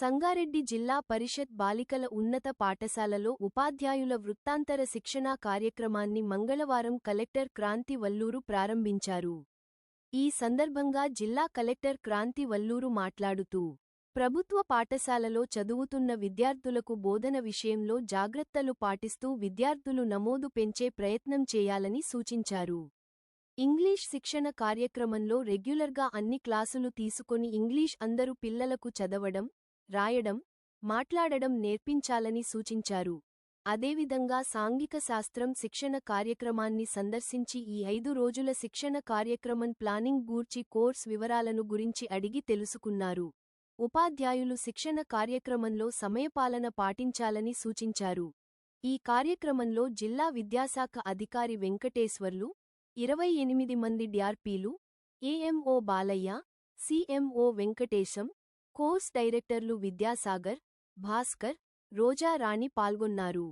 సంగారెడ్డి జిల్లా పరిషత్ బాలికల ఉన్నత పాఠశాలలో ఉపాధ్యాయుల వృత్తాంతర శిక్షణా కార్యక్రమాన్ని మంగళవారం కలెక్టర్ క్రాంతి వల్లూరు ప్రారంభించారు. ఈ సందర్భంగా జిల్లా కలెక్టర్ క్రాంతి వల్లూరు మాట్లాడుతూ ప్రభుత్వ పాఠశాలలో చదువుతున్న విద్యార్థులకు బోధన విషయంలో జాగ్రత్తలు పాటిస్తూ విద్యార్థులు నమోదు పెంచే ప్రయత్నం చేయాలని సూచించారు. ఇంగ్లీష్ శిక్షణ కార్యక్రమంలో రెగ్యులర్గా అన్ని క్లాసులు తీసుకొని ఇంగ్లీష్ అందరు పిల్లలకు చదవడం రాయడం మాట్లాడడం నేర్పించాలని సూచించారు. అదేవిధంగా సాంఘిక శాస్త్రం శిక్షణ కార్యక్రమాన్ని సందర్శించి ఈ ఐదు రోజుల శిక్షణ కార్యక్రమం ప్లానింగ్ గూర్చి కోర్స్ వివరాలను గురించి అడిగి తెలుసుకున్నారు. ఉపాధ్యాయులు శిక్షణ కార్యక్రమంలో సమయపాలన పాటించాలని సూచించారు. ఈ కార్యక్రమంలో జిల్లా విద్యాశాఖ అధికారి వెంకటేశ్వర్లు ఇరవై ఎనిమిది మంది డ్యార్పీలు AMO Balayya CMO Venkatesham course డైరెక్టర్లు విద్యాసాగర్ భాస్కర్ రోజారాణి పాల్గొన్నారు.